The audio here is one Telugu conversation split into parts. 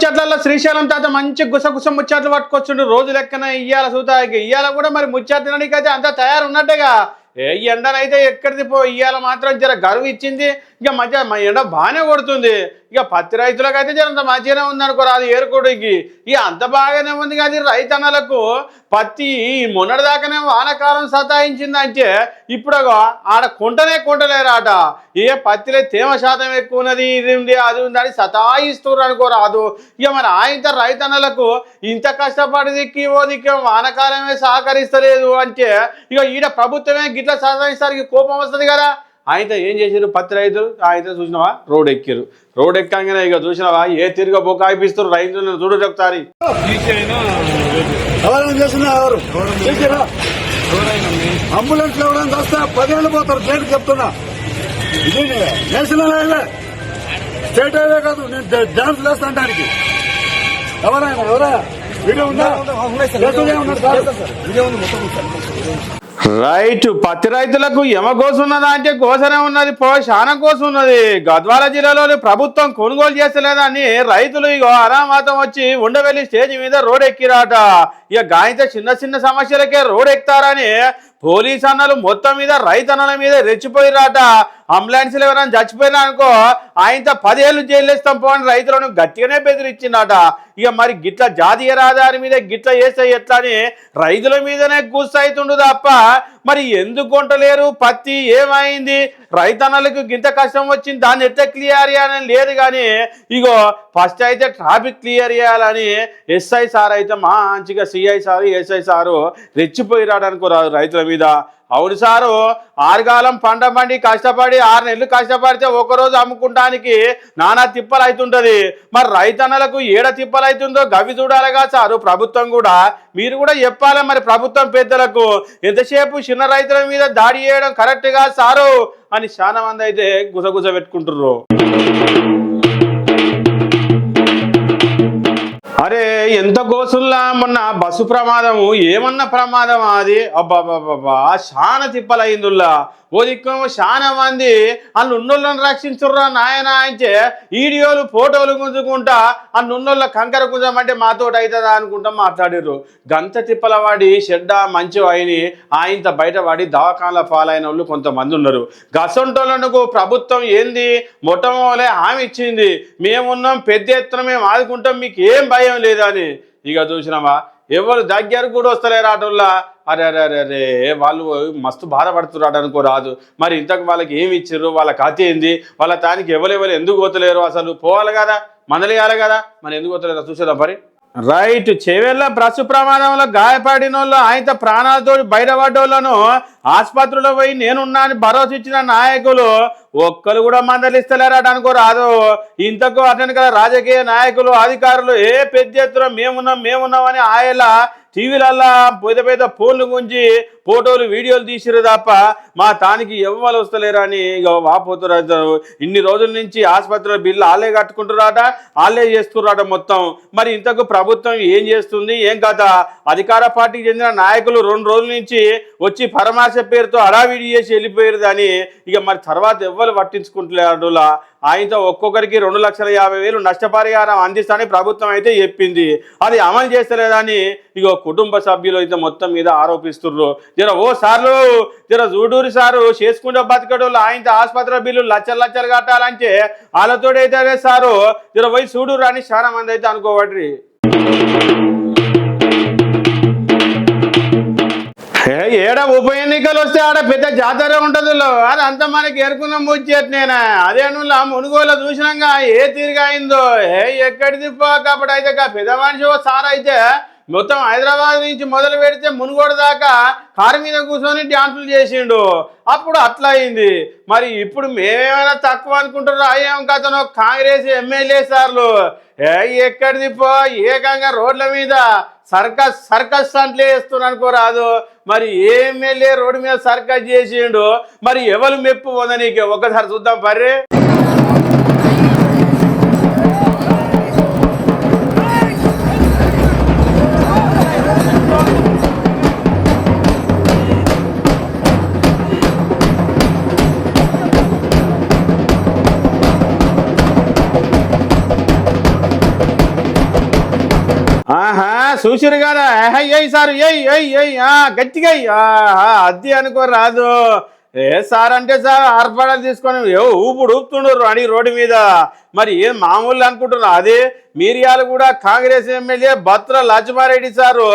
ముచ్చట్లలో శ్రీశైలం తాత మంచి గుసగుస ముచ్చట్లు పట్టుకొచ్చుండు. రోజు లెక్కన ఇయ్యాల సూతాయికి. ఇయ్యాల కూడా మరి ముచ్చట్లనికి అయితే అంతా తయారు ఉన్నట్టుగా ఏ ఎండనైతే ఎక్కడిది పో ఇయ్యాల మాత్రం జర గరువు ఇచ్చింది. ఇక మధ్య మా ఎండ బాగానే కొడుతుంది. ఇక పత్తి రైతులకు అయితే జరంత మంచిగానే ఉంది అది ఏరుకోడికి. ఇక అంత బాగానే ఉంది కానీ రైతన్నలకు పత్తి మొన్నటిదాకానే మొన్నటి వానకాలం సతాయించిందంటే ఇప్పుడు ఆడ కొంటనే కొంటలేరాట. ఏ పత్తిలో తేమ శాతం ఎక్కువ ఉన్నది ఇది ఉంది అది ఉంది అని సతాయిస్తున్నారు అనుకోరాదు ఇక మరి ఆయన రైతన్నలకు ఇంత కష్టపడి దిక్కి ఓ దిక్కి వానకాలమే సహకరిస్తలేదు అంటే ఇక ఈడ ప్రభుత్వమే గిట్ల సతాయిస్తారు కోపం వస్తుంది కదా. ఆయనతో ఏం చేసారు పత్తి రైతులు? ఆయనతో చూసినావా? రోడ్ ఎక్కారు రోడ్ ఎక్కగానే ఇక చూసినావా? ఏ తిరిగి బొకాయిపిస్తారు రైతులను చూడు చెప్తారు అంబులెన్స్ ఎవరైనా వస్తే పదేళ్ళు పోతారు డేట్ చెప్తున్నా. ఇది నేషనల్ హైవే. స్టేట్ హైవే కాదు నేను డాన్స్ వేస్తానికి ఎవరైనా ఎవరా? వీడియో ఉందా? ఉన్నారు సార్ రైట్ పత్తి రైతులకు ఎమ కోసున్నదా అంటే కోసనే ఉన్నది. పో శానం కోసం ఉన్నది. గద్వాల జిల్లాలోని ప్రభుత్వం కొనుగోలు చేస్తలేదని రైతులు ఇక అనామాతం వచ్చి ఉండవెల్లి స్టేజ్ మీద రోడ్ ఎక్కిరాట ఇక గాయంతో చిన్న చిన్న సమస్యలకే రోడ్ ఎక్కుతారని పోలీస్ అన్నలు మొత్తం మీద రైతన్నల మీద రెచ్చిపోయిరాట అంబులెన్స్లు ఎవరైనా చచ్చిపోయినా అనుకో ఆయనతో పదేళ్ళు జైలేస్తాం పోని రైతులను గట్టిగానే బెదిరించిందట ఇక మరి గిట్ల జాతీయ రహదారి మీద గిట్ల చేస్తే ఎట్లా అని రైతుల మీదనే గుస్సైతుండు తప్ప మరి ఎందుకు కొంటలేరు? పత్తి ఏమైంది? రైతన్నలకు గింత కష్టం వచ్చింది దాన్ని ఎట్లా క్లియర్ చేయాలని లేదు కానీ ఇగో ఫస్ట్ అయితే ట్రాఫిక్ క్లియర్ చేయాలని ఎస్ఐ సార్ అయితే మంచిగా సిఐ సార్ ఎస్ఐ సారు రెచ్చిపోయిరాడు అనుకోరాదు రైతుల మీద. అవును సారు ఆరుగాలం పంట పండి కష్టపడి ఆరు నెలలు కష్టపడితే ఒకరోజు అమ్ముకుంటానికి నానా తిప్పలు అవుతుంటది మరి రైతన్నలకు ఏడ తిప్పలు అవుతుందో గవి చూడాలిగా సారు ప్రభుత్వం కూడా. మీరు కూడా చెప్పాలి మరి ప్రభుత్వం పెద్దలకు. ఎంతసేపు చిన్న రైతుల మీద దాడి చేయడం కరెక్ట్గా సారు? అని చాలా మంది అయితే గుసగుస పెట్టుకుంటున్నారు అరే ఎంత గోసుల్లా మొన్న బస్సు ప్రమాదము ఏమన్నా ప్రమాదం అది? అబ్బాబాబా చాలా తిప్పలైందుల్లా. ఓ దిక్కు చాలా మంది వాళ్ళు ఉన్నోళ్ళని రక్షించుర్రా నాయన అంటే వీడియోలు ఫోటోలు గుంజుకుంటా ఆ నున్నోళ్ళ కంకర గుంజమంటే మాతోటి అవుతుందా అనుకుంటా మాట్లాడిర్రు. గంత తిప్పల వాడి చెడ్డ మంచి అయిని ఆయంత బయటపడి దవాఖానల పాలైన వాళ్ళు కొంతమంది ఉన్నారు. గసంటోళ్ళకు ప్రభుత్వం ఏంది? మొట్టమొదలే హామీ ఇచ్చింది. మేమున్నాం పెద్ద ఎత్తున మేము ఆదుకుంటాం మీకు ఏం భయం? లేదా అని ఇక చూసినామా ఎవరు దగ్గర కూడా వస్తలేరు ఆటోళ్ళ అరే అరే అరే అరే వాళ్ళు మస్తు బాధపడుతున్నారు అనుకో రాదు మరి ఇంతకు వాళ్ళకి ఏమి ఇచ్చారు వాళ్ళ కథ ఏంది? వాళ్ళ తానికి ఎవరెవరు ఎందుకు పోతలేరు అసలు? పోవాలి కదా? మందలియాలి కదా? మరి ఎందుకు పోతలేరు? చూసేదా మరి రైట్. చెవెళ్ళ బస్సు ప్రమాదంలో గాయపడిన వాళ్ళు ఆయన ప్రాణాలతో బయటపడ్డోళ్ళను ఆసుపత్రిలో పోయి నేనున్నా అని భరోసా ఇచ్చిన నాయకులు ఒక్కరు కూడా మందలిస్తలేరట అనుకో రాదు. ఇంతకు అతని కదా రాజకీయ నాయకులు అధికారులు ఏ పెద్ద ఎత్తున మేమున్నాం మేమున్నాం అని ఆయన టీవీలల్లా పెద్ద పెద్ద ఫోన్లు గుంజి ఫోటోలు వీడియోలు తీసిరు తప్ప మా తానికి ఎవ్వరు అని ఇక వాపోతున్నారు ఇన్ని రోజుల నుంచి ఆసుపత్రిలో బిల్లు వాళ్ళే కట్టుకుంటున్నారట వాళ్ళే చేస్తున్నారట మొత్తం. మరి ఇంతకు ప్రభుత్వం ఏం చేస్తుంది ఏం కథ? అధికార పార్టీకి చెందిన నాయకులు రెండు రోజుల నుంచి వచ్చి పరమాశ పేరుతో అడావిడి చేసి వెళ్ళిపోయారు అని ఇక మరి తర్వాత ఎవ్వరు పట్టించుకుంటలేరు ఆయనతో ఒక్కొక్కరికి రెండు లక్షల యాభై వేలు నష్టపరిహారం అందిస్తానని ప్రభుత్వం అయితే చెప్పింది. అది అమలు చేస్తలేదని ఇగో కుటుంబ సభ్యులు అయితే మొత్తం మీద ఆరోపిస్తుర్రు. జర ఓ సార్లు జర జూడూరి సారు చేసుకుంటే బతికడోళ్ళు ఆయనతో ఆసుపత్రి బిల్లు లచ్చలు లచ్చలు కట్టాలంటే వాళ్ళతోడైతే అదే సారు జర పోయి చూడూరు అని చాలా మంది అయితే అనుకోబడ్రి. ఏడ ఉప ఎన్నికలు వస్తే ఆడ పెద్ద జాతర ఉంటుంది అది అంత మనకి ఎరుకున్నాం ముచ్చేట్ నేనా. అదే నువ్వు మునుగోలు చూసినాక ఏ తిరిగాయిందో ఏ ఎక్కడిది కాబట్టి అయితే పెద్ద మనిషి సార్ అయితే మొత్తం హైదరాబాద్ నుంచి మొదలు పెడితే మునుగోడు దాకా కారు మీద కూర్చొని డ్యాన్సులు చేసిండు. అప్పుడు అట్లా అయింది. మరి ఇప్పుడు మేమేమైనా తక్కువ అనుకుంటారో అయ్యాం కథను కాంగ్రెస్ ఎమ్మెల్యే సార్లు. ఎక్కడిది పో? ఏకంగా రోడ్ల మీద సర్కస్ సర్కస్ అంట్లే వేస్తున్నా అనుకోరాదు మరి ఏ ఎమ్మెల్యే రోడ్డు మీద సర్కస్ చేసిండు? మరి ఎవరు మెప్పు పొందనీకి? ఒకసారి చూద్దాం పర్రే. ఆహా చూసిరు కదా ఏయ్ సార్ ఏయ్ ఏయ్ ఏయ్ ఆ, గట్టిగా ఆహా, అద్ది అనుకో రాదు. ఏ సార్ అంటే సార్ ఆర్పాడాలు తీసుకొని ఏ ఊపుడు ఊపుతుండ్రు అడిగి రోడ్డు మీద. మరి ఏం మామూలు అనుకుంటున్నారు? అదే మీరియాలు కూడా కాంగ్రెస్ ఎమ్మెల్యే బత్ర లక్ష్మారెడ్డి సారు.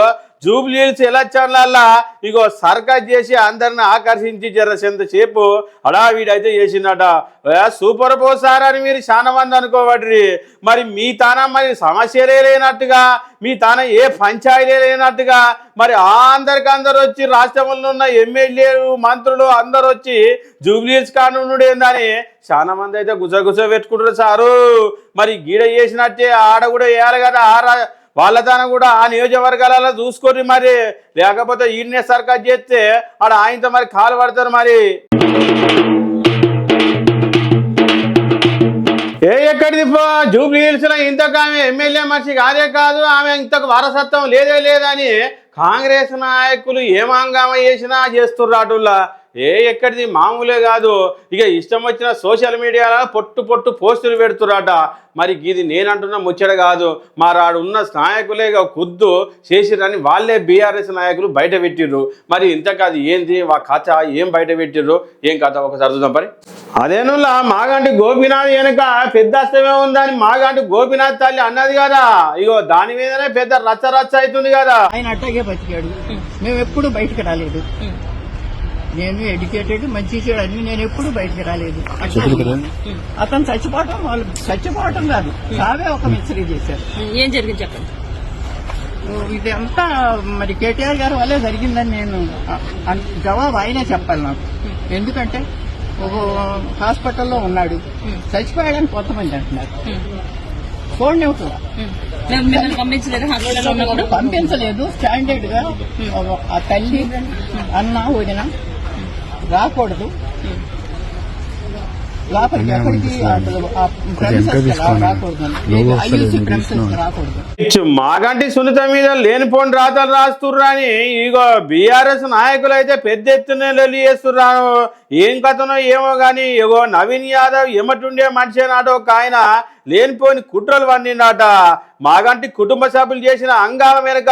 జూబ్లీహిల్స్ ఎలక్షన్లల్లా ఇగో సర్కస్ చేసి అందరిని ఆకర్షించి జరసేంతసేపు హడావిడైతే చేసిందట. ఏ, సూపర్ పో అని మీరు చాలా మంది అనుకోబడ్రి. మరి మీ తాన మరి సమస్యలే లేనట్టుగా మీ తాన ఏ పంచాయతీ లేనట్టుగా మరి అందరికి అందరు వచ్చి రాష్ట్రంలో ఉన్న ఎమ్మెల్యేలు మంత్రులు అందరు వచ్చి జూబ్లీహిల్స్ కానుండు ఏందని చాలా మంది అయితే గుజగుజ పెట్టుకుంటారు సారు. మరి గీడ చేసినట్టే ఆడ కూడా వేయాలి కదా ఆ వాళ్ళతన వాళ్ళ కూడా ఆ నియోజకవర్గాలలో చూసుకోరు మరి లేకపోతే ఈయన్నే సర్కస్ చేస్తే ఆడ ఆయనతో మరి కాలు పడతారు మరి. ఏ ఎక్కడిది పో? జూబ్లీ హిల్స్లో ఇంతకు ఆమె ఎమ్మెల్యే మనిషి కాదే కాదు ఆమె ఇంతకు వారసత్వం లేదే లేదని కాంగ్రెస్ నాయకులు ఏమాంగామ చేసినా చేస్తున్నారు అటుల్లా. ఏ ఎక్కడిది? మామూలే కాదు. ఇక ఇష్టం వచ్చిన సోషల్ మీడియాలో పొట్టు పొట్టు పోస్టులు పెడుతుర్రట మరి ఇది నేనంటున్న ముచ్చట కాదు. మరి ఉన్న నాయకులే ఇక కుద్దు చేసిరని వాళ్ళే బీఆర్ఎస్ నాయకులు బయట పెట్టిర్రు. మరి ఇంతకాదు ఏంది? వా కథ ఏం బయట పెట్టిర్రు? ఏం కథ? ఒకసారి చూద్దాం మరి అదేనులా మాగంటి గోపీనాథ్ వెనుక పెద్ద అస్తమే ఉందని మాగంటి గోపినాథ్ తల్లి అన్నది కదా. ఇగో దాని మీదనే పెద్ద రచ్చ రచ్చ అవుతుంది కదా. ఆయన అట్టగే బతికాడు. మేము ఎప్పుడు బయటకు రాలేదు. నేను ఎడ్యుకేటెడ్ మంచి చెడు అన్ని నేను ఎప్పుడు బయటకు రాలేదు. అతను చచ్చిపోవటం వాళ్ళు చచ్చిపోవటం కాదు. సావే ఒక మిస్త్రీ చేశారు. ఏం జరిగింది చెప్పండి. ఇదంతా మరి కేటీఆర్ గారి వల్లే జరిగిందని నేను జవాబు ఆయనే చెప్పాలి నాకు. ఎందుకంటే ఒక హాస్పిటల్లో ఉన్నాడు. చచ్చిపోయాడని కొంతమంది అంటున్నారు. చూడండి అవుతుందా పంపించలేదు స్టాండర్డ్గా ఆ తల్లి అన్న వదిన రాకూడదు. మాగంటి సునీత మీద లేనిపోని రాతలు రాస్తుర్రా అని ఇగో బీఆర్ఎస్ నాయకులు అయితే పెద్ద ఎత్తున లొల్లి ఏం కథనో ఏమో గాని ఇగో నవీన్ యాదవ్ ఎమటుండే మనిషి నాట ఒక ఆయన లేనిపోని కుట్రలు వండిండట మాగంటి కుటుంబ సభ్యులు చేసిన అంగాల వెనుక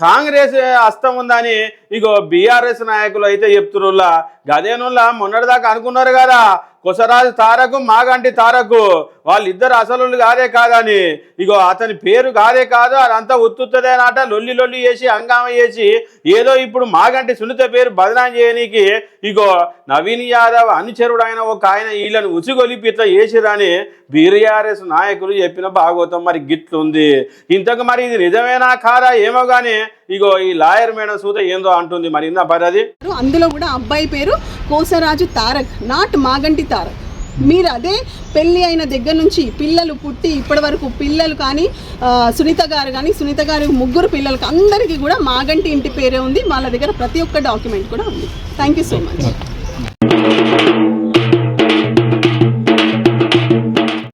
కాంగ్రెస్ హస్తం ఉందని ఇగో బీఆర్ఎస్ నాయకులు అయితే చెప్తురులా గదేనుల్లా మొన్నటిదాకా అనుకున్నారు కదా కొసరాజు తారకు మాగంటి తారకు. వాళ్ళిద్దరు అసలు కాదే కాదని. ఇగో అతని పేరు కాదే కాదు అదంతా ఉత్తుత్తదేనట లొల్లి లొల్లి చేసి హంగామ చేసి ఏదో ఇప్పుడు మాగంటి సునీత పేరు బదనాం చేయనీకి ఇగో నవీన్ యాదవ్ అనుచరుడు ఆయన ఒక ఆయన వీళ్ళని ఉసిగొలిపి ఇట్లా చేసిరని బీఆర్ఎస్ నాయకులు చెప్పిన భాగవతం మరి గిట్లుంది. ఇంతకు మరి ఇది నిజమేనా కాదా ఏమో కానీ ఇగో ఈ లాయర్ మేడం సూత ఏందో అంటుంది మరి ఇందా పరి అది అందులో కూడా అబ్బాయి పేరు కోసరాజు తారక్ నాట్ మాగంటి తారక్. మీరు అదే పెళ్ళి అయిన దగ్గర నుంచి పిల్లలు పుట్టి ఇప్పటి వరకు పిల్లలు కానీ సునీత గారు కానీ సునీత గారి ముగ్గురు పిల్లలకి అందరికీ కూడా మాగంటి ఇంటి పేరే ఉంది. వాళ్ళ దగ్గర ప్రతి ఒక్క డాక్యుమెంట్ కూడా ఉంది. Thank you so much